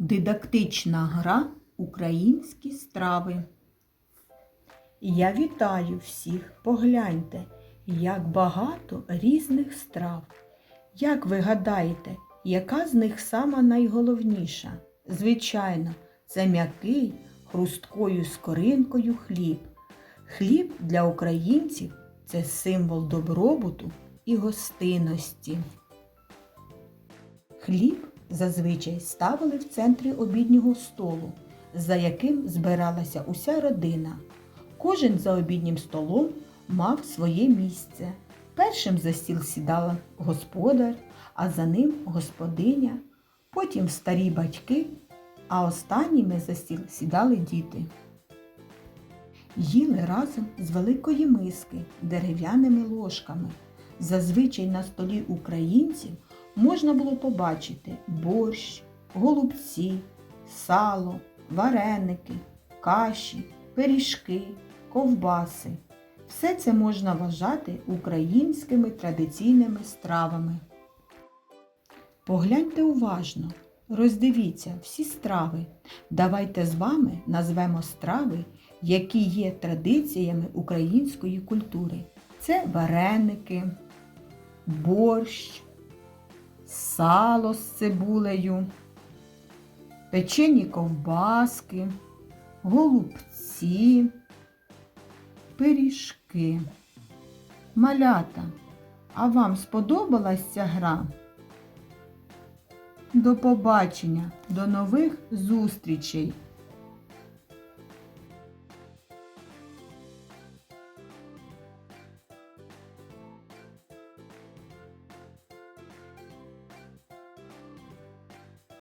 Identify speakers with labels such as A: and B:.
A: Дидактична гра Українські страви. Я вітаю всіх, погляньте, як багато різних страв. Як ви гадаєте, яка з них сама найголовніша? Звичайно, це м'який хрусткою скоринкою хліб. Хліб для українців це символ добробуту і гостинності. Хліб зазвичай ставили в центрі обіднього столу, за яким збиралася уся родина. Кожен за обіднім столом мав своє місце. Першим за стіл сідала господар, а за ним господиня, потім старі батьки, а останніми за стіл сідали діти. Їли разом з великої миски дерев'яними ложками. Зазвичай на столі українців можна було побачити борщ, голубці, сало, вареники, каші, пиріжки, ковбаси. Все це можна вважати українськими традиційними стравами. Погляньте уважно, роздивіться всі страви. Давайте з вами назвемо страви, які є традиціями української культури. Це вареники, борщ, сало з цибулею, печені ковбаски, голубці, пиріжки. Малята, а вам сподобалась ця гра? До побачення, до нових зустрічей!